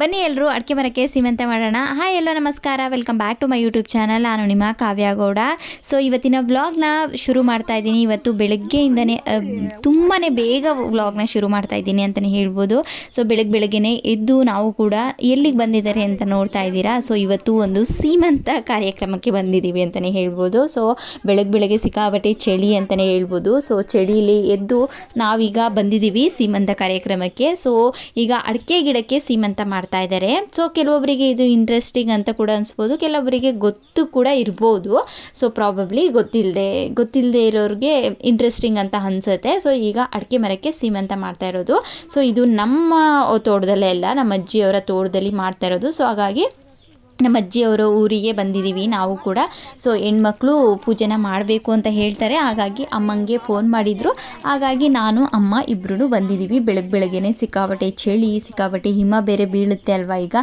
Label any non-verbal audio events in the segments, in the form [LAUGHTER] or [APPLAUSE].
ಬನ್ನಿ ಎಲ್ಲರೂ ಅಡಿಕೆ ಮರಕ್ಕೆ ಸೀಮಂತ ಮಾಡೋಣ. ಹಾಯ್ ಎಲ್ಲೋ, ನಮಸ್ಕಾರ. Welcome back to my YouTube channel ನಾನು ನಿಮ್ಮ ಕಾವ್ಯಾಗೌಡ ಸೊ ಇವತ್ತಿನ ವ್ಲಾಗ್ನ ಶುರು ಮಾಡ್ತಾ ಇದ್ದೀನಿ. ಇವತ್ತು ಬೆಳಗ್ಗೆಯಿಂದನೇ ತುಂಬಾ ಬೇಗ ವ್ಲಾಗ್ನ ಶುರು ಮಾಡ್ತಾ ಇದ್ದೀನಿ ಅಂತಲೇ ಹೇಳ್ಬೋದು. ಸೊ ಬೆಳಗ್ಗೆ ಬೆಳಗ್ಗೆನೇ ಎದ್ದು ನಾವು ಕೂಡ ಎಲ್ಲಿಗೆ ಬಂದಿದ್ದಾರೆ ಅಂತ ನೋಡ್ತಾ ಇದ್ದೀರಾ? ಸೊ ಇವತ್ತು ಒಂದು ಸೀಮಂತ ಕಾರ್ಯಕ್ರಮಕ್ಕೆ ಬಂದಿದ್ದೀವಿ ಅಂತಲೇ ಹೇಳ್ಬೋದು. ಸೊ ಬೆಳಗ್ಗೆ ಬೆಳಗ್ಗೆ ಸಿಕ್ಕಾಬಟ್ಟೆ ಚಳಿ ಅಂತಲೇ ಹೇಳ್ಬೋದು. ಸೊ ಚಳಿಲಿ ಎದ್ದು ನಾವೀಗ ಬಂದಿದ್ದೀವಿ ಸೀಮಂತ ಕಾರ್ಯಕ್ರಮಕ್ಕೆ. ಸೊ ಈಗ ಅಡಿಕೆ ಗಿಡಕ್ಕೆ ಸೀಮಂತ ಇದ್ದಾರೆ. ಸೊ ಕೆಲವೊಬ್ಬರಿಗೆ ಇದು ಇಂಟ್ರೆಸ್ಟಿಂಗ್ ಅಂತ ಕೂಡ ಅನಿಸ್ಬೋದು. ಕೆಲವೊಬ್ಬರಿಗೆ ಗೊತ್ತು ಕೂಡ ಇರ್ಬೋದು. ಸೊ ಪ್ರಾಬಬ್ಲಿ ಗೊತ್ತಿಲ್ಲದೆ ಗೊತ್ತಿಲ್ಲದೆ ಇರೋರಿಗೆ ಇಂಟ್ರೆಸ್ಟಿಂಗ್ ಅಂತ ಅನ್ಸುತ್ತೆ. ಸೊ ಈಗ ಅಡಿಕೆ ಮರಕ್ಕೆ ಸೀಮಂತ ಮಾಡ್ತಾ ಇರೋದು. ಸೊ ಇದು ನಮ್ಮ ತೋಟದಲ್ಲೇ ಅಲ್ಲ, ನಮ್ಮ ಅಜ್ಜಿಯವರ ತೋಟದಲ್ಲಿ ಮಾಡ್ತಾ ಇರೋದು. ಸೊ ಹಾಗಾಗಿ ನಮ್ಮ ಅಜ್ಜಿಯವರ ಊರಿಗೆ ಬಂದಿದ್ದೀವಿ, ನಾವು ಕೂಡ. ಸೊ ಹೆಣ್ಮಕ್ಳು ಪೂಜೆನ ಮಾಡಬೇಕು ಅಂತ ಹೇಳ್ತಾರೆ. ಹಾಗಾಗಿ ಅಮ್ಮಂಗೆ ಫೋನ್ ಮಾಡಿದರು. ಹಾಗಾಗಿ ನಾನು, ಅಮ್ಮ ಇಬ್ಬರೂ ಬಂದಿದ್ದೀವಿ. ಬೆಳಗ್ಗೆ ಬೆಳಗ್ಗೆನೆ ಸಿಕ್ಕಾಪಟ್ಟೆ ಚಳಿ, ಸಿಕ್ಕಾಪಟ್ಟೆ ಹಿಮ ಬೇರೆ ಬೀಳುತ್ತೆ ಅಲ್ವಾ ಈಗ.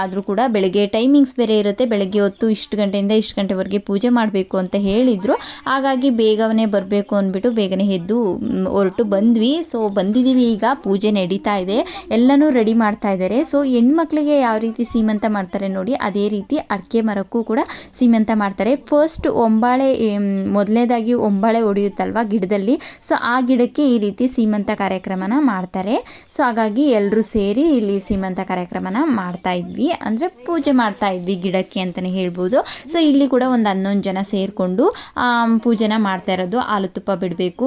ಆದರೂ ಕೂಡ ಬೆಳಗ್ಗೆ ಟೈಮಿಂಗ್ಸ್ ಬೇರೆ ಇರುತ್ತೆ. ಬೆಳಗ್ಗೆ ಹೊತ್ತು ಇಷ್ಟು ಗಂಟೆಯಿಂದ ಇಷ್ಟು ಗಂಟೆವರೆಗೆ ಪೂಜೆ ಮಾಡಬೇಕು ಅಂತ ಹೇಳಿದರು. ಹಾಗಾಗಿ ಬೇಗನೆ ಬರಬೇಕು ಅಂದ್ಬಿಟ್ಟು ಬೇಗನೆ ಎದ್ದು ಹೊರಟು ಬಂದ್ವಿ. ಸೊ ಬಂದಿದ್ದೀವಿ ಈಗ. ಪೂಜೆ ನಡೀತಾ ಇದೆ. ಎಲ್ಲನೂ ರೆಡಿ ಮಾಡ್ತಾ ಇದ್ದಾರೆ. ಸೊ ಹೆಣ್ಮಕ್ಳಿಗೆ ಯಾವ ರೀತಿ ಸೀಮಂತ ಮಾಡ್ತಾರೆ ನೋಡಿ. ಅದೇ ರೀತಿ ಅಡಿಕೆ ಮರಕ್ಕೂ ಕೂಡ ಸೀಮಂತ ಮಾಡ್ತಾರೆ. ಫಸ್ಟ್ ಒಂಬಾಳೆ ಮೊದಲನೇದಾಗಿ ಒಂಬಾಳೆ ಹೊಡೆಯುತ್ತಲ್ವ ಗಿಡದಲ್ಲಿ? ಸೊ ಆ ಗಿಡಕ್ಕೆ ಈ ರೀತಿ ಸೀಮಂತ ಕಾರ್ಯಕ್ರಮನ ಮಾಡ್ತಾರೆ. ಸೊ ಹಾಗಾಗಿ ಎಲ್ಲರೂ ಸೇರಿ ಇಲ್ಲಿ ಸೀಮಂತ ಕಾರ್ಯಕ್ರಮನ ಮಾಡ್ತಾ ಇದ್ವಿ. ಅಂದರೆ ಪೂಜೆ ಮಾಡ್ತಾ ಇದ್ವಿ ಗಿಡಕ್ಕೆ ಅಂತಲೇ ಹೇಳ್ಬೋದು. ಸೊ ಇಲ್ಲಿ ಕೂಡ ಒಂದು ಹನ್ನೊಂದು ಜನ ಸೇರಿಕೊಂಡು ಪೂಜೆನ ಮಾಡ್ತಾ ಇರೋದು. ಹಾಲು ತುಪ್ಪ ಬಿಡಬೇಕು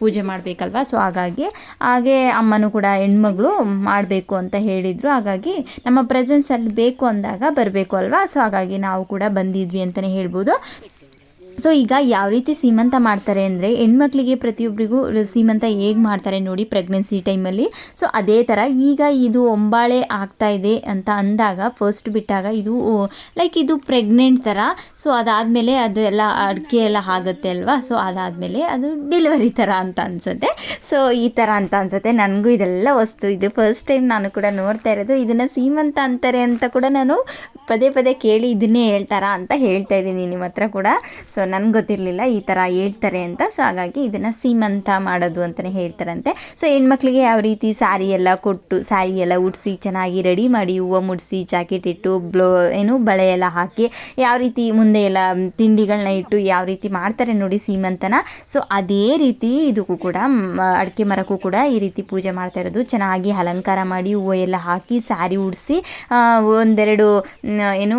ಪೂಜೆ ಮಾಡಬೇಕಲ್ವ? ಸೊ ಹಾಗಾಗಿ ಹಾಗೆ ಅಮ್ಮನೂ ಕೂಡ ಹೆಣ್ಮಗಳು ಮಾಡಬೇಕು ಅಂತ ಹೇಳಿದರು. ಹಾಗಾಗಿ ನಮ್ಮ ಪ್ರೆಸೆನ್ಸಲ್ಲಿ ಬೇಕು ಅಂದಾಗ ಬರಬೇಕು ಅಲ್ವಾ? ಸೊ ಹಾಗಾಗಿ ನಾವು ಕೂಡ ಬಂದಿದ್ವಿ ಅಂತಲೇ ಹೇಳ್ಬೋದು. ಸೊ ಈಗ ಯಾವ ರೀತಿ ಸೀಮಂತ ಮಾಡ್ತಾರೆ ಅಂದರೆ ಹೆಣ್ಮಕ್ಳಿಗೆ ಪ್ರತಿಯೊಬ್ಬರಿಗೂ ಸೀಮಂತ ಹೇಗೆ ಮಾಡ್ತಾರೆ ನೋಡಿ ಪ್ರೆಗ್ನೆನ್ಸಿ ಟೈಮಲ್ಲಿ ಸೊ ಅದೇ ಥರ ಈಗ ಇದು ಒಂಬಾಳೆ ಆಗ್ತಾ ಇದೆ ಅಂತ ಅಂದಾಗ ಫಸ್ಟ್ ಬಿಟ್ಟಾಗ ಇದು ಲೈಕ್ ಇದು ಪ್ರೆಗ್ನೆಂಟ್ ಥರ ಸೊ ಅದಾದಮೇಲೆ ಅದು ಎಲ್ಲ ಅಡಿಕೆ ಎಲ್ಲ ಆಗುತ್ತೆ ಅಲ್ವಾ? ಸೊ ಅದಾದಮೇಲೆ ಅದು ಡೆಲಿವರಿ ಥರ ಅಂತ ಅನಿಸುತ್ತೆ. ಸೊ ಈ ಥರ ಅಂತ ಅನ್ಸುತ್ತೆ. ನನಗೂ ಇದೆಲ್ಲ ವಸ್ತು ಇದು. ಫಸ್ಟ್ ಟೈಮ್ ನಾನು ಕೂಡ ನೋಡ್ತಾ ಇರೋದು. ಇದನ್ನು ಸೀಮಂತ ಅಂತಾರೆ ಅಂತ ಕೂಡ ನಾನು ಪದೇ ಪದೇ ಕೇಳಿ ಇದನ್ನೇ ಹೇಳ್ತಾರಾ ಅಂತ ಹೇಳ್ತಾ ಇದ್ದೀನಿ ನಿಮ್ಮ ಹತ್ರ ಕೂಡ. ಸೊ ನನಗೆ ಗೊತ್ತಿರಲಿಲ್ಲ ಈ ಥರ ಹೇಳ್ತಾರೆ ಅಂತ. ಸೊ ಹಾಗಾಗಿ ಇದನ್ನು ಸೀಮಂತ ಮಾಡೋದು ಅಂತಲೇ ಹೇಳ್ತಾರಂತೆ. ಸೊ ಹೆಣ್ಮಕ್ಳಿಗೆ ಯಾವ ರೀತಿ ಸ್ಯಾರಿ ಎಲ್ಲ ಕೊಟ್ಟು ಸ್ಯಾರಿ ಎಲ್ಲ ಉಡಿಸಿ, ಚೆನ್ನಾಗಿ ರೆಡಿ ಮಾಡಿ ಹೂವು ಮುಡಿಸಿ, ಜಾಕೆಟ್ ಇಟ್ಟು, ಬ್ಲೋ, ಏನು ಬಳೆ ಎಲ್ಲ ಹಾಕಿ, ಯಾವ ರೀತಿ ಮುಂದೆ ಎಲ್ಲ ತಿಂಡಿಗಳನ್ನ ಇಟ್ಟು ಯಾವ ರೀತಿ ಮಾಡ್ತಾರೆ ನೋಡಿ ಸೀಮಂತನ. ಸೊ ಅದೇ ರೀತಿ ಇದಕ್ಕೂ ಕೂಡ ಅಡಿಕೆ ಮರಕ್ಕೂ ಕೂಡ ಈ ರೀತಿ ಪೂಜೆ ಮಾಡ್ತಾ ಇರೋದು. ಚೆನ್ನಾಗಿ ಅಲಂಕಾರ ಮಾಡಿ ಹೂವು ಎಲ್ಲ ಹಾಕಿ ಸ್ಯಾರಿ ಉಡಿಸಿ ಒಂದೆರಡು ಏನು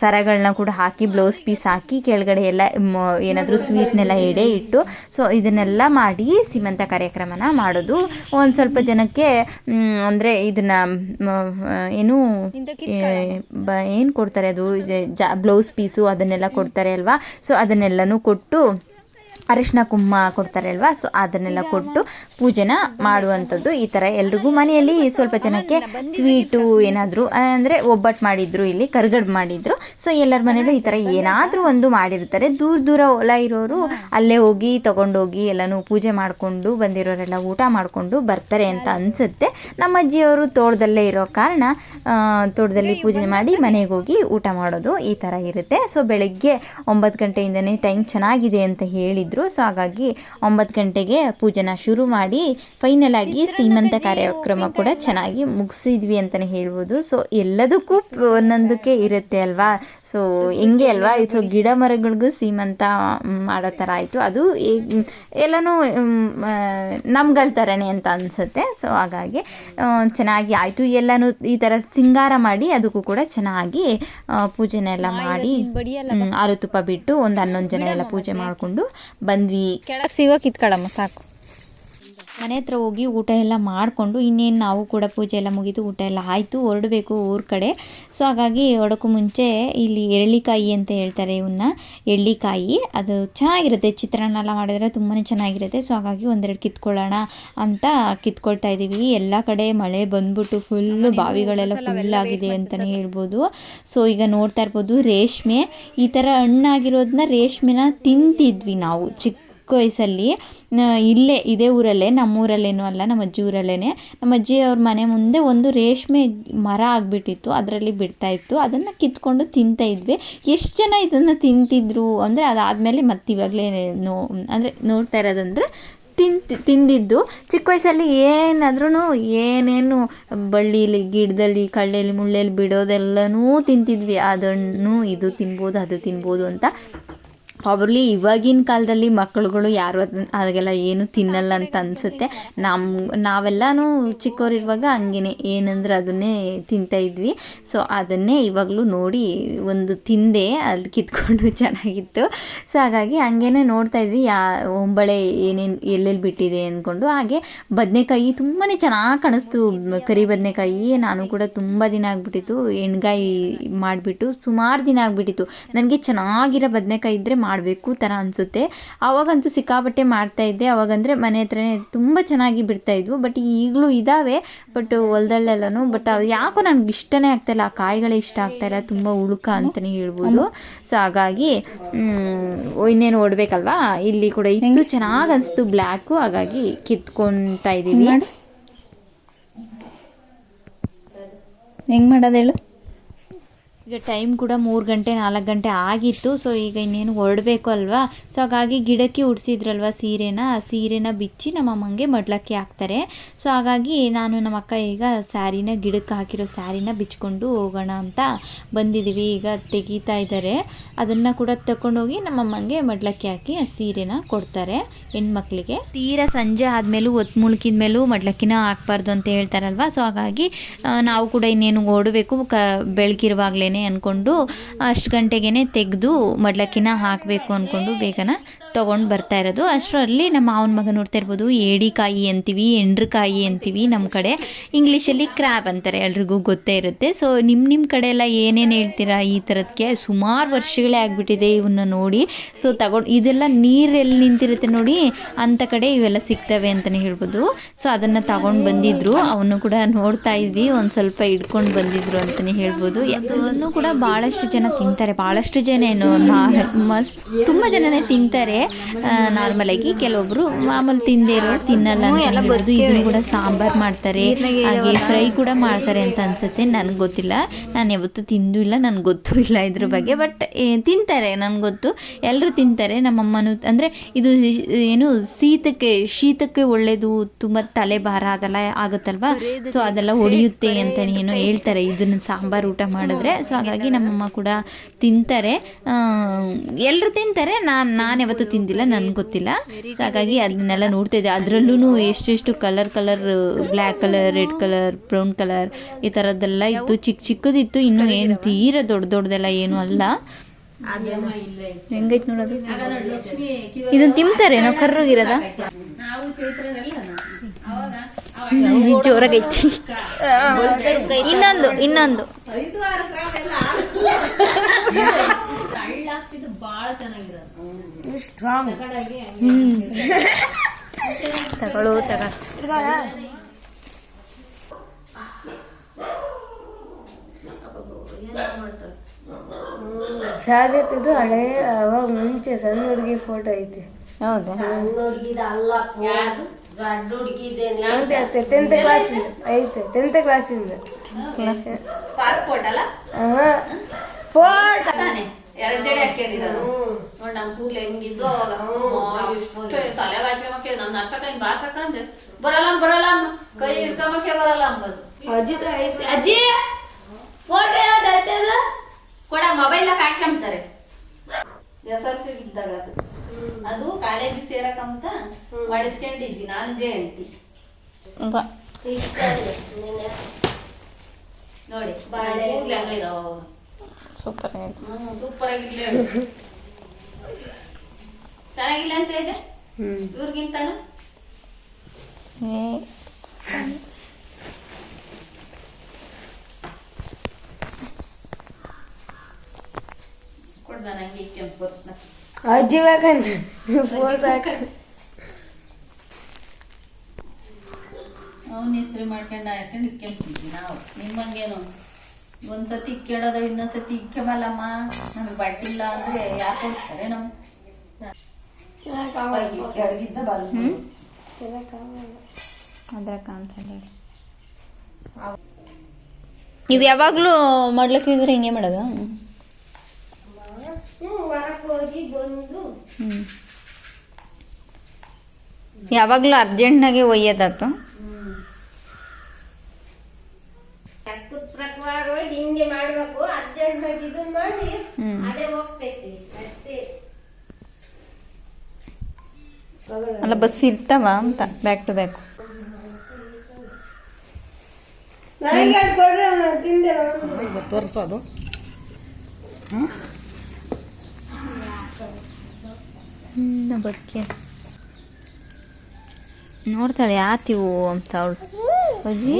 ಸರಗಳನ್ನ ಕೂಡ ಹಾಕಿ, ಬ್ಲೌಸ್ ಪೀಸ್ ಹಾಕಿ, ಕೆಳಗಡೆ ಎಲ್ಲ ಏನಾದರೂ ಸ್ವೀಟ್ನೆಲ್ಲ ಎಡೆ ಇಟ್ಟು ಸೊ ಇದನ್ನೆಲ್ಲ ಮಾಡಿ ಸೀಮಂತ ಕಾರ್ಯಕ್ರಮನ ಮಾಡೋದು. ಒಂದು ಸ್ವಲ್ಪ ಜನಕ್ಕೆ ಅಂದರೆ ಇದನ್ನ ಏನು ಏನು ಕೊಡ್ತಾರೆ ಅದು ಜ ಬ್ಲೌಸ್ ಪೀಸು ಅದನ್ನೆಲ್ಲ ಕೊಡ್ತಾರೆ ಅಲ್ವಾ? ಸೊ ಅದನ್ನೆಲ್ಲನೂ ಕೊಟ್ಟು ಅರಿಶಿನ ಕುಮ್ಮ ಕೊಡ್ತಾರೆ ಅಲ್ವಾ ಸೊ ಅದನ್ನೆಲ್ಲ ಕೊಟ್ಟು ಪೂಜೆನ ಮಾಡುವಂಥದ್ದು ಈ ಥರ ಎಲ್ರಿಗೂ ಮನೆಯಲ್ಲಿ ಸ್ವಲ್ಪ ಜನಕ್ಕೆ ಸ್ವೀಟು ಏನಾದರೂ ಅಂದರೆ ಒಬ್ಬಟ್ಟು ಮಾಡಿದ್ರು ಇಲ್ಲಿ ಕರ್ಗಡ್ ಮಾಡಿದ್ರು. ಸೊ ಎಲ್ಲರ ಮನೇಲೂ ಈ ಥರ ಏನಾದರೂ ಒಂದು ಮಾಡಿರ್ತಾರೆ. ದೂರ ದೂರ ಹೊಲ ಇರೋರು ಅಲ್ಲೇ ಹೋಗಿ ತೊಗೊಂಡೋಗಿ ಎಲ್ಲನೂ ಪೂಜೆ ಮಾಡಿಕೊಂಡು ಬಂದಿರೋರೆಲ್ಲ ಊಟ ಮಾಡಿಕೊಂಡು ಬರ್ತಾರೆ ಅಂತ ಅನಿಸುತ್ತೆ. ನಮ್ಮ ಅಜ್ಜಿಯವರು ತೋಟದಲ್ಲೇ ಇರೋ ಕಾರಣ ತೋಟದಲ್ಲಿ ಪೂಜೆ ಮಾಡಿ ಮನೆಗೆ ಹೋಗಿ ಊಟ ಮಾಡೋದು ಈ ಥರ ಇರುತ್ತೆ. ಸೊ ಬೆಳಗ್ಗೆ ಒಂಬತ್ತು ಗಂಟೆಯಿಂದನೇ ಟೈಮ್ ಚೆನ್ನಾಗಿದೆ ಅಂತ ಹೇಳಿದರು. ಸೊ ಹಾಗಾಗಿ ಒಂಬತ್ತು ಗಂಟೆಗೆ ಪೂಜೆನ ಶುರು ಮಾಡಿ ಫೈನಲ್ ಆಗಿ ಸೀಮಂತ ಕಾರ್ಯಕ್ರಮ ಕೂಡ ಚೆನ್ನಾಗಿ ಮುಗಿಸಿದ್ವಿ ಅಂತಲೇ ಹೇಳ್ಬೋದು. ಸೊ ಎಲ್ಲದಕ್ಕೂ ಒಂದೊಂದಕ್ಕೆ ಇರುತ್ತೆ ಅಲ್ವಾ? ಸೊ ಹೆಂಗೆ ಅಲ್ವಾ? ಸೊ ಗಿಡ ಮರಗಳಿಗೂ ಸೀಮಂತ ಮಾಡೋ ಥರ ಆಯಿತು. ಅದು ಎಲ್ಲನೂ ನಮ್ಗಳ ಥರನೇ ಅಂತ ಅನಿಸುತ್ತೆ. ಸೊ ಹಾಗಾಗಿ ಚೆನ್ನಾಗಿ ಆಯಿತು. ಎಲ್ಲನೂ ಈ ಥರ ಸಿಂಗಾರ ಮಾಡಿ ಅದಕ್ಕೂ ಕೂಡ ಚೆನ್ನಾಗಿ ಪೂಜೆನೆಲ್ಲ ಮಾಡಿ ಆರು ತುಪ್ಪ ಬಿಟ್ಟು ಒಂದು ಹನ್ನೊಂದು ಜನ ಎಲ್ಲ ಪೂಜೆ ಮಾಡಿಕೊಂಡು ಬಂದ್ವಿ. ಕೆಳಗೆ ಸಿಗೋ ಕಿತ್ಕೊಳಮ್ಮ ಸಾಕು. ಮನೆ ಹತ್ರ ಹೋಗಿ ಊಟ ಎಲ್ಲ ಮಾಡಿಕೊಂಡು ಇನ್ನೇನು ನಾವು ಕೂಡ ಪೂಜೆ ಎಲ್ಲ ಮುಗಿದು ಊಟ ಎಲ್ಲ ಆಯಿತು ಹೊರಡಬೇಕು ಊರ ಕಡೆ. ಸೊ ಹಾಗಾಗಿ ಹೊಡೋಕ್ಕೂ ಮುಂಚೆ ಇಲ್ಲಿ ಎಳ್ಳಿಕಾಯಿ ಅಂತ ಹೇಳ್ತಾರೆ ಇವನ್ನ ಎಳ್ಳಿಕಾಯಿ. ಅದು ಚೆನ್ನಾಗಿರುತ್ತೆ ಚಿತ್ರಾನ್ನ ಎಲ್ಲ ಮಾಡಿದರೆ ತುಂಬಾ ಚೆನ್ನಾಗಿರುತ್ತೆ. ಸೊ ಹಾಗಾಗಿ ಒಂದೆರಡು ಕಿತ್ಕೊಳ್ಳೋಣ ಅಂತ ಕಿತ್ಕೊಳ್ತಾ ಇದ್ದೀವಿ ಎಲ್ಲ ಕಡೆ ಮಳೆ ಬಂದ್ಬಿಟ್ಟು ಫುಲ್ಲು ಬಾವಿಗಳೆಲ್ಲ ಫುಲ್ ಆಗಿದೆ ಅಂತಲೇ ಹೇಳ್ಬೋದು. ಸೊ ಈಗ ನೋಡ್ತಾ ಇರ್ಬೋದು ರೇಷ್ಮೆ. ಈ ಥರ ಹಣ್ಣಾಗಿರೋದನ್ನ ರೇಷ್ಮೆನ ತಿಂತಿದ್ವಿ ನಾವು ಚಿಕ್ಕ ಚಿಕ್ಕ ವಯಸ್ಸಲ್ಲಿ ಇಲ್ಲೇ, ಇದೇ ಊರಲ್ಲೇ, ನಮ್ಮೂರಲ್ಲೇನೂ ಅಲ್ಲ, ನಮ್ಮ ಅಜ್ಜಿ ಊರಲ್ಲೇ ನಮ್ಮ ಅಜ್ಜಿ ಅವ್ರ ಮನೆ ಮುಂದೆ ಒಂದು ರೇಷ್ಮೆ ಮರ ಆಗಿಬಿಟ್ಟಿತ್ತು, ಅದರಲ್ಲಿ ಬಿಡ್ತಾ ಇತ್ತು, ಅದನ್ನು ಕಿತ್ಕೊಂಡು ತಿಂತಾ ಇದ್ವಿ. ಎಷ್ಟು ಜನ ಇದನ್ನು ತಿಂತಿದ್ರು ಅಂದರೆ ಅದಾದಮೇಲೆ ಮತ್ತೆ ಇವಾಗಲೇ ನೋ, ಅಂದರೆ ನೋಡ್ತಾ ಇರೋದಂದರೆ ತಿಂತ, ತಿಂದಿದ್ದು. ಚಿಕ್ಕ ವಯಸ್ಸಲ್ಲಿ ಏನಾದ್ರೂ ಏನೇನು ಬಳ್ಳಿಲಿ, ಗಿಡದಲ್ಲಿ ಕಳ್ಳೆಯಲ್ಲಿ ಮುಳ್ಳೆಲ್ಲಿ ಬಿಡೋದೆಲ್ಲನೂ ತಿಂತಿದ್ವಿ. ಅದನ್ನು ಇದು ತಿನ್ಬೋದು, ಅದು ತಿನ್ಬೋದು ಅಂತ ಪ್ರಾಬಬ್ಲಿ ಇವಾಗಿನ ಕಾಲದಲ್ಲಿ ಮಕ್ಕಳುಗಳು ಯಾರು ಅದನ್ನ ಹಾಗೆಲ್ಲ ಏನು ತಿನ್ನಲ್ಲ ಅಂತ ಅನಿಸುತ್ತೆ. ನಮ್ಮ ನಾವೆಲ್ಲನೂ ಚಿಕ್ಕವರಿರುವಾಗ ಹಂಗೇನೆ ಏನಂದ್ರೆ ಅದನ್ನೇ ತಿಂತಾ ಇದ್ವಿ. ಸೊ ಅದನ್ನೇ ಇವಾಗಲೂ ನೋಡಿ ಒಂದು ತಿಂದೆ ಅಲ್ಲಿ ಕಿತ್ಕೊಂಡು [LAUGHS] ಚೆನ್ನಾಗಿತ್ತು. ಸೊ ಹಾಗಾಗಿ ಹಂಗೇನೆ ನೋಡ್ತಾ ಇದ್ವಿ. ಯಾ ಒಂಬಳೆ ಏನೇನು ಎಲ್ಲೆಲ್ಲಿ ಬಿಟ್ಟಿದೆ ಅಂದ್ಕೊಂಡು ಹಾಗೆ ಬದನೆಕಾಯಿ ತುಂಬಾ ಚೆನ್ನಾಗಿ ಕಾಣಿಸ್ತು. ಕರಿ ಬದನೆಕಾಯಿ ನಾನು ಕೂಡ ತುಂಬ ದಿನ ಆಗಿಬಿಟ್ಟಿತ್ತು. ಎಣ್ಗಾಯಿ ಮಾಡಿಬಿಟ್ಟು ಸುಮಾರು ದಿನ ಆಗಿಬಿಟ್ಟಿತ್ತು. ನನಗೆ ಚೆನ್ನಾಗಿರೋ ಬದನೆಕಾಯಿ ಇದ್ದರೆ ಮಾಡಬೇಕು ಥರ ಅನಿಸುತ್ತೆ. ಆವಾಗಂತೂ ಸಿಕ್ಕಾಪಟ್ಟೆ ಮಾಡ್ತಾ ಇದ್ದೆ. ಅವಾಗಂದರೆ ಮನೆ ಹತ್ರನೇ ತುಂಬ ಚೆನ್ನಾಗಿ ಬಿಡ್ತಾಯಿದ್ವು ಬಟ್ ಈಗಲೂ ಇದ್ದಾವೆ ಬಟ್ ಹೊಲ್ದಲ್ಲೆಲ್ಲನೂ ಬಟ್ ಯಾಕೋ ನನಗೆ ಇಷ್ಟನೇ ಆಗ್ತಾಯಿಲ್ಲ ಆ ಕಾಯಿಗಳೇ ಇಷ್ಟ ಆಗ್ತಾಯಿಲ್ಲ ತುಂಬ ಉಳುಕ ಅಂತಲೇ ಹೇಳ್ಬೋದು. ಸೊ ಹಾಗಾಗಿ ಇನ್ನೇನು ಓಡಬೇಕಲ್ವಾ? ಇಲ್ಲಿ ಕೂಡ ಇತ್ತು. ಚೆನ್ನಾಗಿ ಅನಿಸ್ತು. ಬ್ಲ್ಯಾಕು ಹಾಗಾಗಿ ಕಿತ್ಕೊತಾ ಇದ್ದೀವಿ. ಹೆಂಗ್ ಮಾಡೋದು ಹೇಳು? ಈಗ ಟೈಮ್ ಕೂಡ ಮೂರು ಗಂಟೆ, ನಾಲ್ಕು ಗಂಟೆ ಆಗಿತ್ತು. ಸೊ ಈಗ ಇನ್ನೇನು ಹೊರಡಬೇಕು ಅಲ್ವಾ? ಸೊ ಹಾಗಾಗಿ ಗಿಡಕ್ಕೆ ಉಡ್ಸಿದ್ರಲ್ವ ಸೀರೆನ? ಸೀರೆನ ಬಿಚ್ಚಿ ನಮ್ಮ ಅಮ್ಮಂಗೆ ಮಡ್ಲಕ್ಕೆ ಹಾಕ್ತಾರೆ. ಸೊ ಹಾಗಾಗಿ ನಾನು ನಮ್ಮ ಅಕ್ಕ ಈಗ ಸ್ಯಾರಿನ, ಗಿಡಕ್ಕೆ ಹಾಕಿರೋ ಸ್ಯಾರಿನ ಬಿಚ್ಕೊಂಡು ಹೋಗೋಣ ಅಂತ ಬಂದಿದ್ದೀವಿ. ಈಗ ತೆಗಿತಾ ಇದ್ದಾರೆ. ಅದನ್ನು ಕೂಡ ತಗೊಂಡೋಗಿ ನಮ್ಮ ಅಮ್ಮಂಗೆ ಮಡ್ಲಕ್ಕೆ ಹಾಕಿ ಆ ಸೀರೆನ ಕೊಡ್ತಾರೆ ಹೆಣ್ಮಕ್ಳಿಗೆ. ತೀರಾ ಸಂಜೆ ಆದಮೇಲೂ ಒತ್ತು ಮುಳುಕಿದ ಮೇಲೂ ಮಡ್ಲಕ್ಕಿನ ಹಾಕ್ಬಾರ್ದು ಅಂತ ಹೇಳ್ತಾರಲ್ವ? ಸೊ ಹಾಗಾಗಿ ನಾವು ಕೂಡ ಇನ್ನೇನು ಓಡಬೇಕು, ಕ ಬೆಳಕಿರುವಾಗಲೇ ಅಂದ್ಕೊಂಡು ಅಷ್ಟು ಗಂಟೆಗೇ ತೆಗೆದು ಮಡ್ಲಕ್ಕಿನ ಹಾಕಬೇಕು ಅಂದ್ಕೊಂಡು ಬೇಗನ ತೊಗೊಂಡು ಬರ್ತಾ ಇರೋದು. ಅಷ್ಟರಲ್ಲಿ ನಮ್ಮ ಮಾವನ ಮಗ ನೋಡ್ತಾ ಇರ್ಬೋದು, ಏಡಿಕಾಯಿ ಅಂತೀವಿ ಎಂಡ್ರಕಾಯಿ ಅಂತೀವಿ ನಮ್ಮ ಕಡೆ. ಇಂಗ್ಲೀಷಲ್ಲಿ ಕ್ರ್ಯಾಬ್ ಅಂತಾರೆ, ಎಲ್ರಿಗೂ ಗೊತ್ತೇ ಇರುತ್ತೆ. ಸೊ ನಿಮ್ಮ ನಿಮ್ಮ ಕಡೆ ಎಲ್ಲ ಏನೇನು ಹೇಳ್ತೀರಾ ಈ ಥರದಕ್ಕೆ ಸುಮಾರು ವರ್ಷಗಳೇ ಆಗಿಬಿಟ್ಟಿದೆ ಇವನ್ನ ನೋಡಿ. ಸೊ ತಗೊಂಡು ಇದೆಲ್ಲ ನೀರೆಲ್ಲಿ ನಿಂತಿರುತ್ತೆ ನೋಡಿ ಅಂತ ಕಡೆ ಇವೆಲ್ಲ ಸಿಗ್ತವೆ ಅಂತಲೇ ಹೇಳ್ಬೋದು. ಸೊ ಅದನ್ನು ತಗೊಂಡು ಬಂದಿದ್ರು. ಅವನು ಕೂಡ ನೋಡ್ತಾ ಇದ್ವಿ. ಒಂದು ಸ್ವಲ್ಪ ಇಡ್ಕೊಂಡು ಬಂದಿದ್ರು ಅಂತಲೇ ಹೇಳ್ಬೋದು. ಅದನ್ನು ಕೂಡ ಭಾಳಷ್ಟು ಜನ ತಿಂತಾರೆ. ಭಾಳಷ್ಟು ಜನ ಏನು ಮಸ್ತ್ ತುಂಬ ಜನನೇ ತಿಂತಾರೆ. ನಾರ್ಮಲಾಗಿ ಕೆಲವೊಬ್ರು ಮಾಮೂಲಿ ತಿಂದೇ ಇರೋರು ತಿನ್ನಲ್ಲ ಎಲ್ಲ ಬರ್ದು ಇದನ್ನು ಕೂಡ ಸಾಂಬಾರ್ ಮಾಡ್ತಾರೆ. ಹಾಗೆ ಫ್ರೈ ಕೂಡ ಮಾಡ್ತಾರೆ ಅಂತ ಅನ್ಸುತ್ತೆ. ನನಗೆ ಗೊತ್ತಿಲ್ಲ. ನಾನು ಯಾವತ್ತೂ ತಿಂದೂ ಇಲ್ಲ. ನನಗೆ ಗೊತ್ತೂ ಇಲ್ಲ ಇದ್ರ ಬಗ್ಗೆ. ಬಟ್ ತಿಂತಾರೆ, ನನಗೆ ಗೊತ್ತು. ಎಲ್ಲರೂ ತಿಂತಾರೆ, ನಮ್ಮಮ್ಮನೂ ಅಂದರೆ ಇದು ಏನು ಶೀತಕ್ಕೆ ಶೀತಕ್ಕೆ ಒಳ್ಳೆಯದು ತುಂಬ ತಲೆ ಭಾರ ಅದೆಲ್ಲ ಆಗುತ್ತಲ್ವಾ? ಸೊ ಅದೆಲ್ಲ ಹೊಡೆಯುತ್ತೆ ಅಂತ ಏನೋ ಹೇಳ್ತಾರೆ. ಇದನ್ನು ಸಾಂಬಾರು ಊಟ ಮಾಡಿದ್ರೆ. ಸೊ ಹಾಗಾಗಿ ನಮ್ಮಮ್ಮ ಕೂಡ ತಿಂತಾರೆ. ಎಲ್ಲರೂ ತಿಂತಾರೆ. ನಾನು ನಾನು ಯಾವತ್ತೂ ತಿಂದಿಲ್ಲ, ನನಗೆ ಗೊತ್ತಿಲ್ಲ. ಸೊ ಹಾಗಾಗಿ ಅದನ್ನೆಲ್ಲ ನೋಡ್ತಾ ಇದ್ದೆ. ಅದರಲ್ಲೂ ಎಷ್ಟೆಷ್ಟು colour colour, black colour, red colour, brown colour ಈ ಥರದ್ದೆಲ್ಲ ಇತ್ತು. ಚಿಕ್ಕ ಚಿಕ್ಕದಿತ್ತು, ಇನ್ನೂ ಏನು ತೀರ ದೊಡ್ಡ ದೊಡ್ಡದೆಲ್ಲ ಏನೂ ಅಲ್ಲ. ಹೆಂಗೈತ್ ನೋಡೋದು ಇದನ್ನ ತಿಂತಾರೆ ನಾವು ಕರ್ರೋಗಿರದ? ಜೋರಾಗೈತಿ. ಇನ್ನೊಂದು ಇನ್ನೊಂದು. ತಗೊಳ್ಳೋ ತಗೊಳ ಇದು ಹಳೆ ಅವಾಗ ಮುಂಚೆ ಸಣ್ಣ ಹುಡುಗಿ ಫೋಟೋ ಐತೆ. ಹೌದಾ? ಟೆಂತ್ ಕ್ಲಾಸ್ ಐತೆ ಟೆಂತ್ ಕ್ಲಾಸಿಂದ ಪಾಸ್ಪೋರ್ಟ್ ಅಲ್ಲ? ಫೋಟೋ ತಾನೆ ಎರಡ್ ಜಡೆ ಹಾಕೊಂಡಿರೋದು ನೋಡ್ ನಮ್ ಕೂದ್ಲು ಹೆಂಗಿದ್ದು ಅವಾಗ. ಅಮ್ಮ, ತಲೆ ಬಾಚ್ಕೊಂಬಕ್ಕೆ ನಮ್ ನರ್ಸಕ ಹಿಂಗ್ ಬಾರ್ಸಕ ಅಂದ್ರೆ ಬರಲ್ಲ ಬರಲ್ಲ ಕೈ ಹಿಡ್ಕೊಂಬಕ್ಕೆ ಬರಲ್ಲ ಅಂಬದು. ಅಜಿತ ಐತೆ. ಅಜ್ಜಿ ಫೋಟೋ ಯಾವ್ದು ಐತದ ಕೊಡ ಮೊಬೈಲ್ ಹಾಕ್ಕೊಂತಾರೆ ಎಸ್ ಎಲ್ ಸಿ ಇದ್ದಾಗ ಅದು. ಅದು ಕಾಲೇಜಿಗೆ ಸೇರಕಂತ ಮಾಡಿಸ್ಕೊಂಡಿದ್ವಿ ನಾನು ಜಯಂತಿ. ನೋಡಿ ಕೂದ್ಲು ಸೂಪರ್ ಹ್ಮ್ ಸೂಪರ್ ಆಗಿರ್ಲಿ ಚೆನ್ನಾಗಿಲ್ಲ ಅಂತ ಹೇಳ. ಹ್ಮ್. ಇವ್ರಿಗಿಂತಾನು? ಏ ಕೊಡ್ದ ನಂಗೆ ಕೆಂಪು ಪರ್ಸ್ನ ಅಜ್ಜಿ ಬೇಕಂತ. ಫೋಟೋ ಹಾಕ. ಅವನ್ ಇಸ್ತ್ರಿ ಮಾಡ್ಕೊಂಡು ಹಾಕೊಂಡು ಇಕ್ಕೊಂತೀವಿ ನಾವು. ನಿಮ್ಮಂಗೇನು? ಒಂದ್ಸತಿ ಇಕ್ಕೊಡೋದು ಇನ್ನೊಂದ್ಸತಿ ಇಕ್ಕೊಂಬಲ್ಲಮ್ಮ ನಮಗೆ ಬಟ್ಟಿಲ್ಲ ಅಂದ್ರೆ ಯಾಕೆ ಕೊಡಿಸ್ತಾರೆ ನಮ್ ನೀವ್ ಬಲ್ ಅದ್ರ ಕಾಣ್ಸಲ್ಲ ನೀವು ಯಾವಾಗಲೂ ಮಾಡ್ಲಿಕ್ಕೆ ಇದ್ರೆ ಹಿಂಗೆ ಮಾಡೋದು? ಹೊರಗೆ ಹೋಗಿ ಬಂದು ಹ್ಞೂ ಯಾವಾಗಲೂ ಅರ್ಜೆಂಟ್ನಾಗೆ ಒಯ್ಯೋದಾತು ಲೆಕ್ಕದ ಪ್ರಕಾರವಾಗಿ ಹಿಂಗೆ ಮಾಡ್ಬೇಕು ಅರ್ಜೆಂಟ್ ಆಗಿ ಇದನ್ನ ಮಾಡಿ ಅದೇ ಹೋಗ್ತೈತಿ ಅಷ್ಟೇ. ಅಲ್ಲ ಬಸ್ ಇರ್ತಾವ ಅಂತ ಬ್ಯಾಕ್ ಟು ಬ್ಯಾಕ್ ನನಗೆ ಎರಡು ಕೊಡ್ರಿ ನಾನು ಬಟ್ಟೆ ಬಡ್ಕೆ ನೋಡ್ತಾಳೆ ಯಾತಿವು ಅಂತ ಅವಳು. ಅಜ್ಜಿ.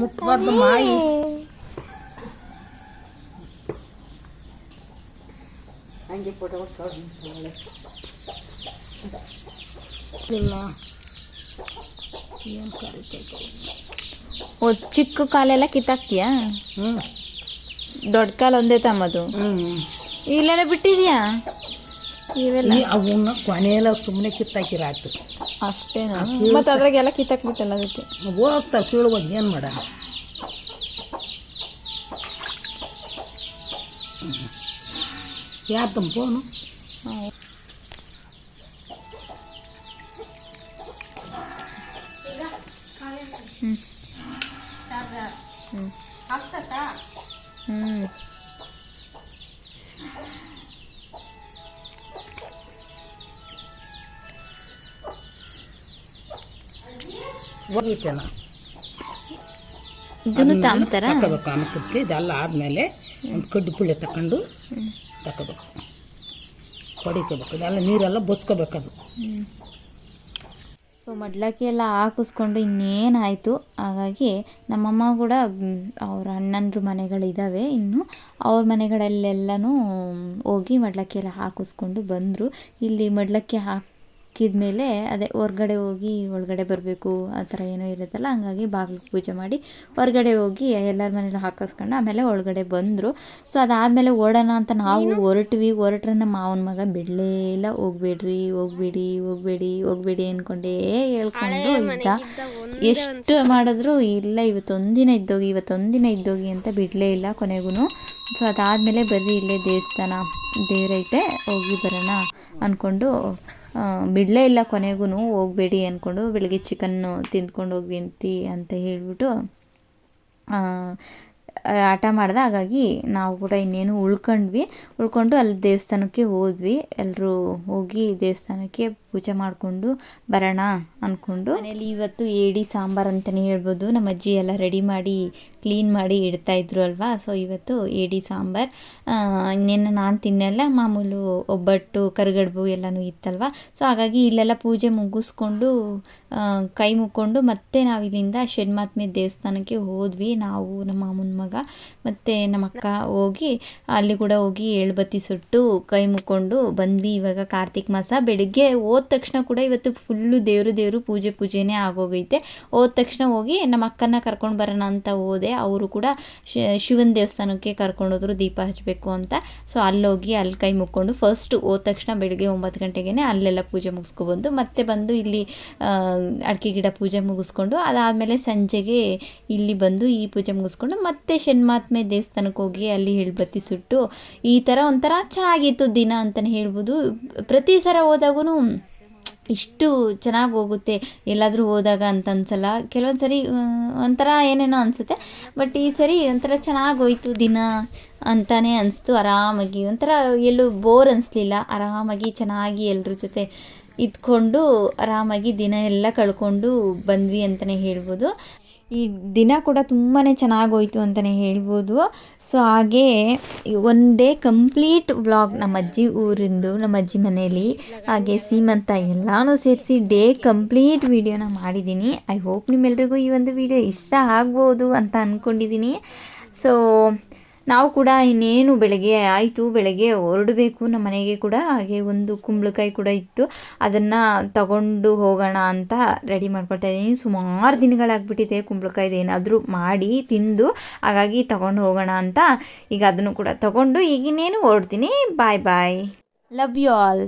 ಮುಟ್ಬಾರ್ದು ಮಾಯಿ. ಇಲ್ಲ. ಏನು ಕರಿತೈತೆ? ಓ ಚಿಕ್ಕ ಕಾಲೆಲ್ಲ ಕಿತ್ತಾಕ್ತೀಯಾ? ಹ್ಞೂ ದೊಡ್ಡ ಕಾಲು ಒಂದೇ ತಮ್ಮದು. ಹ್ಞೂ ಇಲ್ಲೆಲ್ಲ ಬಿಟ್ಟಿದ್ಯಾ? ಇವೆಲ್ಲ ಅವನ್ನ ಕೊನೆಯಲ್ಲ ಸುಮ್ಮನೆ ಕಿತ್ತಾಕಿರಾಯ್ತು. ಅಷ್ಟೇನಾ? ಮತ್ತೆ ಅದ್ರಾಗೆಲ್ಲ ಕಿತ್ತಾಕ್ಬಿಟ್ಟಲ್ಲ ಅದಕ್ಕೆ? ಹೋಗ್ತಾ ಕೀಳುವ ಏನು ಮಾಡ? ಯಾತಮ್ಮ ಫೋನು? ಹೋಗಿತ್ತೇನ ಇದನ್ನು ಅನ್ಕತ್ತಿ ಇದೆಲ್ಲ ಆದಮೇಲೆ ಒಂದು ಕಡ್ಡಿ ಪುಳ್ಳೆ ತಕೊಂಡು ತಕೋಬೇಕು ಹೊಡಿಕೋಬೇಕು. ಇದೆಲ್ಲ ನೀರೆಲ್ಲ ಬಸ್ಕೋಬೇಕದು ಸೊ ಮಡ್ಲಕ್ಕಿ ಎಲ್ಲ ಹಾಕಿಸ್ಕೊಂಡು ಇನ್ನೇನಾಯಿತು? ಹಾಗಾಗಿ ನಮ್ಮಮ್ಮ ಕೂಡ ಅವ್ರ ಅಣ್ಣಂದ್ರ ಮನೆಗಳಿದ್ದಾವೆ ಇನ್ನು. ಅವ್ರ ಮನೆಗಳಲ್ಲೆಲ್ಲನೂ ಹೋಗಿ ಮಡ್ಲಕ್ಕಿ ಎಲ್ಲ ಹಾಕಿಸ್ಕೊಂಡು ಬಂದರು. ಇಲ್ಲಿ ಮಡ್ಲಕ್ಕಿ ಹಾಕಿದ್ಮೇಲೆ ಅದೇ ಹೊರ್ಗಡೆ ಹೋಗಿ ಒಳಗಡೆ ಬರಬೇಕು ಆ ಥರ ಏನೋ ಇರುತ್ತಲ್ಲ ಹಂಗಾಗಿ ಬಾಗಿಲಿಗೆ ಪೂಜೆ ಮಾಡಿ ಹೊರಗಡೆ ಹೋಗಿ ಎಲ್ಲರ ಮನೇಲಿ ಹಾಕಿಸ್ಕೊಂಡು ಆಮೇಲೆ ಒಳಗಡೆ ಬಂದರು. ಸೊ ಅದಾದಮೇಲೆ ಓಡೋಣ ಅಂತ ನಾವು ಹೊರಟ್ವಿ. ಹೊರಟ್ರೆ ನಮ್ಮ ಮಾವನ ಮಗ ಬಿಡಲೇ ಇಲ್ಲ ಹೋಗ್ಬೇಡ್ರಿ ಹೋಗ್ಬೇಡಿ ಹೋಗ್ಬೇಡಿ ಹೋಗ್ಬೇಡಿ ಅಂದ್ಕೊಂಡೇ ಹೇಳ್ಕೊಂಡು ಇದ್ದ. ಎಷ್ಟು ಮಾಡಿದ್ರು ಇಲ್ಲ ಇವತ್ತೊಂದಿನ ಇದ್ದೋಗಿ ಇವತ್ತೊಂದಿನ ಇದ್ದೋಗಿ ಅಂತ ಬಿಡಲೇ ಇಲ್ಲ ಕೊನೆಗೂ. ಸೊ ಅದಾದಮೇಲೆ ಬರ್ರಿ ಇಲ್ಲೇ ದೇವಸ್ಥಾನ ದೇವರೈತೆ ಹೋಗಿ ಬರೋಣ ಅಂದ್ಕೊಂಡು ಬಿಡಲೇ ಇಲ್ಲ ಕೊನೆಗೂ ಹೋಗಬೇಡಿ ಅಂದ್ಕೊಂಡು ಬೆಳಗ್ಗೆ ಚಿಕನ್ನು ತಿಂದ್ಕೊಂಡು ಹೋಗಿ ಅಂತಿ ಹೇಳ್ಬಿಟ್ಟು ಆಟ ಮಾಡ್ದೆ. ಹಾಗಾಗಿ ನಾವು ಕೂಡ ಇನ್ನೇನು ಉಳ್ಕೊಂಡ್ವಿ. ಉಳ್ಕೊಂಡು ಅಲ್ಲಿ ದೇವಸ್ಥಾನಕ್ಕೆ ಹೋದ್ವಿ. ಎಲ್ಲರೂ ಹೋಗಿ ದೇವಸ್ಥಾನಕ್ಕೆ ಪೂಜೆ ಮಾಡಿಕೊಂಡು ಬರೋಣ ಅಂದ್ಕೊಂಡು ಮನೇಲಿ ಇವತ್ತು ಏಡಿ ಸಾಂಬಾರು ಅಂತಲೇ ಹೇಳ್ಬೋದು. ನಮ್ಮ ಅಜ್ಜಿ ಎಲ್ಲ ರೆಡಿ ಮಾಡಿ ಕ್ಲೀನ್ ಮಾಡಿ ಇಡ್ತಾ ಇದ್ರು ಅಲ್ವಾ? ಸೊ ಇವತ್ತು ಏಡಿ ಸಾಂಬಾರು. ಇನ್ನೇನು ನಾನು ತಿನ್ನಲ್ಲ, ಮಾಮೂಲು ಒಬ್ಬಟ್ಟು, ಕರಿಗಡುಬು ಎಲ್ಲನೂ ಇತ್ತಲ್ವ? ಸೊ ಹಾಗಾಗಿ ಇಲ್ಲೆಲ್ಲ ಪೂಜೆ ಮುಗಿಸ್ಕೊಂಡು ಕೈ ಮುಕ್ಕೊಂಡು ಮತ್ತೆ ನಾವು ಇಲ್ಲಿಂದ ಷಣ್ಮಾತ್ಮೆ ದೇವಸ್ಥಾನಕ್ಕೆ ಹೋದ್ವಿ. ನಾವು, ನಮ್ಮ ಮಾಮನ ಮಗ. ಮತ್ತು ನಮ್ಮ ಅಕ್ಕ ಹೋಗಿ, ಅಲ್ಲಿ ಕೂಡ ಹೋಗಿ ಏಳುಬತ್ತಿ ಸುಟ್ಟು ಕೈ ಮುಕ್ಕೊಂಡು ಬಂದ್ವಿ. ಇವಾಗ ಕಾರ್ತಿಕ್ ಮಾಸ ಬೆಳಿಗ್ಗೆ ಹೋದ ತಕ್ಷಣ ಕೂಡ ಇವತ್ತು ಫುಲ್ಲು ದೇವರು ದೇವರು ಪೂಜೆ ಪೂಜೆನೇ ಆಗೋಗೈತೆ. ಹೋದ ತಕ್ಷಣ ಹೋಗಿ ನಮ್ಮ ಅಕ್ಕನ ಕರ್ಕೊಂಡು ಬರೋಣ ಅಂತ ಹೋದೆ. ಅವರು ಕೂಡ ಶಿವನ ದೇವಸ್ಥಾನಕ್ಕೆ ಕರ್ಕೊಂಡೋದ್ರು ದೀಪ ಹಚ್ಚಬೇಕು ಅಂತ. ಸೊ ಅಲ್ಲೋಗಿ ಅಲ್ಲಿ ಕೈ ಮುಕ್ಕೊಂಡು ಫಸ್ಟ್ ಹೋದ ತಕ್ಷಣ ಬೆಳಿಗ್ಗೆ ಒಂಬತ್ತು ಗಂಟೆಗೆ ಅಲ್ಲೆಲ್ಲ ಪೂಜೆ ಮುಗಿಸ್ಕೊಬಂದು ಮತ್ತೆ ಬಂದು ಇಲ್ಲಿ ಅಡಿಕೆ ಗಿಡ ಪೂಜೆ ಮುಗಿಸ್ಕೊಂಡು, ಅದಾದಮೇಲೆ ಸಂಜೆಗೆ ಇಲ್ಲಿ ಬಂದು ಈ ಪೂಜೆ ಮುಗಿಸ್ಕೊಂಡು, ಮತ್ತೆ ಷಣ್ಮಾತ್ಮೆ ದೇವಸ್ಥಾನಕ್ಕೆ ಹೋಗಿ ಅಲ್ಲಿ ಹೇಳ್ಬತ್ತಿ ಸುಟ್ಟು, ಈ ಥರ ಒಂಥರ ಚೆನ್ನಾಗಿತ್ತು ದಿನ ಅಂತಲೇ ಹೇಳ್ಬೋದು. ಪ್ರತಿ ಸಲ ಹೋದಾಗೂ ಇಷ್ಟು ಚೆನ್ನಾಗಿ ಹೋಗುತ್ತೆ. ಎಲ್ಲಾದರೂ ಹೋದಾಗ ಅಂತ ಅನ್ಸಲ್ಲ. ಕೆಲವೊಂದು ಸರಿ ಒಂಥರ ಏನೇನೋ ಅನಿಸುತ್ತೆ. ಬಟ್ ಈ ಸರಿ ಒಂಥರ ಚೆನ್ನಾಗಿ ಹೋಯ್ತು ದಿನ ಅಂತಾನೆ ಅನಿಸ್ತು ಆರಾಮಾಗಿ. ಒಂಥರ ಎಲ್ಲೂ ಬೋರ್ ಅನಿಸ್ಲಿಲ್ಲ. ಆರಾಮಾಗಿ ಚೆನ್ನಾಗಿ ಎಲ್ಲರ ಜೊತೆ ಇದ್ಕೊಂಡು ಆರಾಮಾಗಿ ದಿನ ಎಲ್ಲ ಕಳ್ಕೊಂಡು ಬಂದ್ವಿ ಅಂತಲೇ ಹೇಳ್ಬೋದು. ಈ ದಿನ ಕೂಡ ತುಂಬಾ ಚೆನ್ನಾಗೋಯ್ತು ಅಂತಲೇ ಹೇಳ್ಬೋದು. ಸೊ, ಹಾಗೇ ಒಂದೇ ಕಂಪ್ಲೀಟ್ ವ್ಲಾಗ್ ನಮ್ಮ ಅಜ್ಜಿ ಊರಿಂದು, ನಮ್ಮ ಅಜ್ಜಿ ಮನೇಲಿ, ಹಾಗೆ ಸೀಮಂತ ಎಲ್ಲನೂ ಸೇರಿಸಿ ಡೇ ಕಂಪ್ಲೀಟ್ ವೀಡಿಯೋನ ಮಾಡಿದ್ದೀನಿ. ಐ ಹೋಪ್ ನಿಮ್ಮೆಲ್ರಿಗೂ ಈ ಒಂದು ವಿಡಿಯೋ ಇಷ್ಟ ಆಗ್ಬೋದು ಅಂತ ಅಂದ್ಕೊಂಡಿದ್ದೀನಿ ಸೊ ನಾವು ಕೂಡ ಇನ್ನೇನು ಬೆಳಗ್ಗೆ ಆಯಿತು, ಬೆಳಗ್ಗೆ ಹೊರಡಬೇಕು ನಮ್ಮ ಮನೆಗೆ ಕೂಡ. ಹಾಗೆ ಒಂದು ಕುಂಬಳಕಾಯಿ ಕೂಡ ಇತ್ತು. ಅದನ್ನು ತಗೊಂಡು ಹೋಗೋಣ ಅಂತ ರೆಡಿ ಮಾಡ್ಕೊಳ್ತಾ ಇದ್ದೀನಿ. ಸುಮಾರು ದಿನಗಳಾಗ್ಬಿಟ್ಟಿದೆ ಕುಂಬಳಕಾಯ್ದು ಏನಾದರೂ ಮಾಡಿ ತಿಂದು. ಹಾಗಾಗಿ ತಗೊಂಡು ಹೋಗೋಣ ಅಂತ ಈಗ ಅದನ್ನು ಕೂಡ ತಗೊಂಡು ಈಗಿನ್ನೇನು ಹೊರಡ್ತೀನಿ. Bye bye love you all